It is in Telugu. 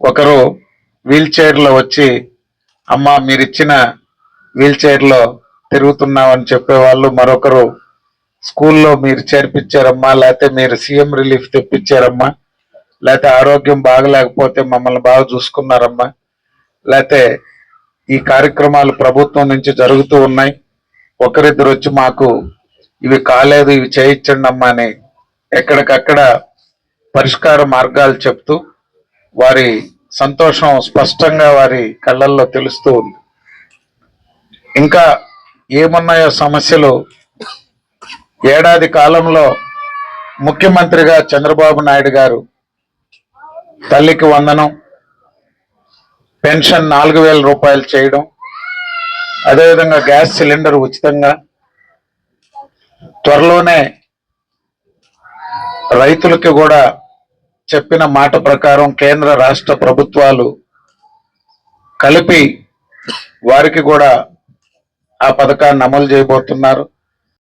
ఒకరు వీల్ చైర్లో వచ్చి అమ్మ మీరు ఇచ్చిన వీల్ చైర్లో తిరుగుతున్నామని చెప్పేవాళ్ళు మరొకరు స్కూల్లో మీరు చేర్పించారమ్మా లేకపోతే మీరు సీఎం రిలీఫ్ తెప్పించారమ్మా లేకపోతే ఆరోగ్యం బాగలేకపోతే మమ్మల్ని బాగా చూసుకున్నారమ్మా లేకపోతే ఈ కార్యక్రమాలు ప్రభుత్వం నుంచి జరుగుతూ ఉన్నాయి ఒకరిద్దరు వచ్చి మాకు ఇవి కాలేదు ఇవి చేయించండి అమ్మా అని ఎక్కడికక్కడ పరిష్కార మార్గాలు చెప్తూ వారి సంతోషం స్పష్టంగా వారి కళ్ళల్లో తెలుస్తూ ఉంది. ఇంకా ఏమున్నాయో సమస్యలు ఏడాది కాలంలో ముఖ్యమంత్రిగా చంద్రబాబు నాయుడు గారు తల్లికి వందనం పెన్షన్ నాలుగు వేల రూపాయలు చేయడం అదేవిధంగా గ్యాస్ సిలిండర్ ఉచితంగా త్వరలోనే రైతులకి కూడా చెప్పిన మాట ప్రకారం కేంద్ర రాష్ట్ర ప్రభుత్వాలు కలిపి వారికి కూడా ఆ పథకాన్ని అమలు చేయబోతున్నారు.